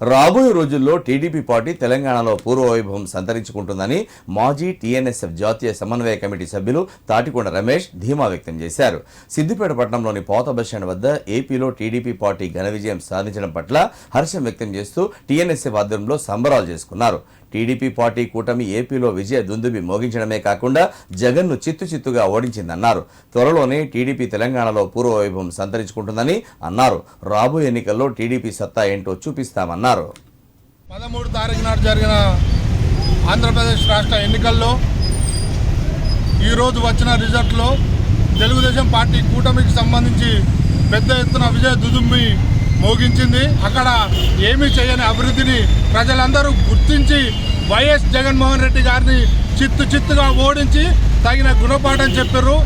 రాబోయే రోజుల్లో TDP party తెలంగాణలో పూర్వవైభవం సంతరించుకుంటుందని మాజీ టీఎన్ఎస్ఎఫ్ జాతీయ సమన్వయ కమిటీ సభ్యులు తాటికొండ రమేష్ ధీమా వ్యక్తం చేశారు. సిద్దిపేట పట్టణంలోని పోత బస్టాండ్ వద్ద ఏపీలో టీడీపీ పార్టీ ఘన విజయం సాధించడం పట్ల హర్షం వ్యక్తం చేస్తూ టీఎన్ఎస్ఎఫ్ ఆధ్వర్యంలో సంబరాలు చేసుకున్నారు. టీడీపీ పార్టీ కూటమి ఏపీలో విజయ దుందుబి మోగించడమే కాకుండా జగన్ను చిత్తు చిత్తుగా ఓడించిందన్నారు. త్వరలోనే టీడీపీ తెలంగాణలో పూర్వవైభవం సంతరించుకుంటుందని అన్నారు. రాబోయే ఎన్నికల్లో టీడీపీ సత్తా ఏంటో చూపిస్తామన్నారు. పదమూడు తారీఖు నాడు జరిగిన ఆంధ్రప్రదేశ్ రాష్ట్ర ఎన్నికల్లో ఈరోజు వచ్చిన రిజల్ట్లో తెలుగుదేశం పార్టీ కూటమికి సంబంధించి పెద్ద ఎత్తున విజయ దుదుమ్మి మోగించింది. అక్కడ ఏమీ చేయని అభివృద్ధిని ప్రజలందరూ గుర్తించి వైఎస్ జగన్మోహన్ రెడ్డి గారిని చిత్తు చిత్తుగా ఓడించి తగిన గుణపాఠం చెప్పారు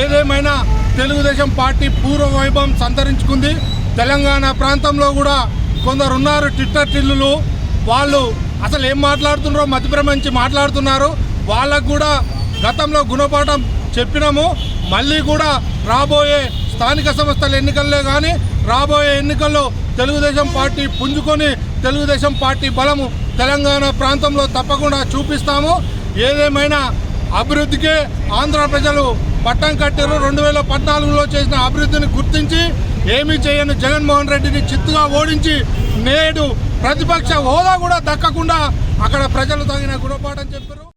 ఏదేమైనా తెలుగుదేశం పార్టీ పూర్వ వైభవం సంతరించుకుంది. తెలంగాణ ప్రాంతంలో కూడా కొందరు ఉన్నారు ట్విట్టర్ టిల్లులు. వాళ్ళు అసలు ఏం మాట్లాడుతున్నారో మతిభ్రమించి మాట్లాడుతున్నారు. వాళ్ళకు కూడా గతంలో గుణపాఠం చెప్పినాము. మళ్ళీ కూడా రాబోయే స్థానిక సంస్థల ఎన్నికల్లో కానీ రాబోయే ఎన్నికల్లో తెలుగుదేశం పార్టీ పుంజుకొని తెలుగుదేశం పార్టీ బలము తెలంగాణ ప్రాంతంలో తప్పకుండా చూపిస్తాము. ఏదేమైనా అభివృద్ధికే ఆంధ్ర ప్రజలు పట్టం కట్టారు. రెండు వేల పద్నాలుగులో చేసిన అభివృద్ధిని గుర్తించి ఏమీ చేయని జగన్మోహన్ రెడ్డిని చిత్తుగా ఓడించి నేడు ప్రతిపక్ష హోదా కూడా దక్కకుండా అక్కడ ప్రజలు తగిన గుణపాఠం చెప్పారు.